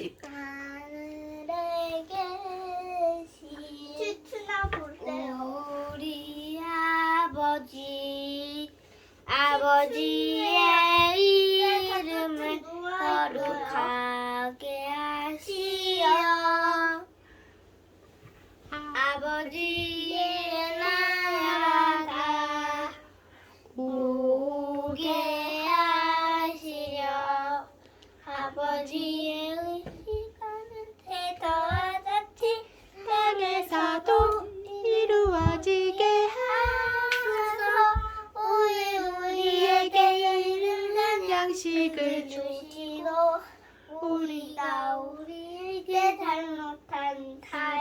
하늘에 계신 추추나 볼래요. 우리 아버지 아버지의 이름을 거룩하게 하시어. 아버지의 나라가 오게 하시려. 아버지 양식을 주시고 우리가 우리에게 잘못한 사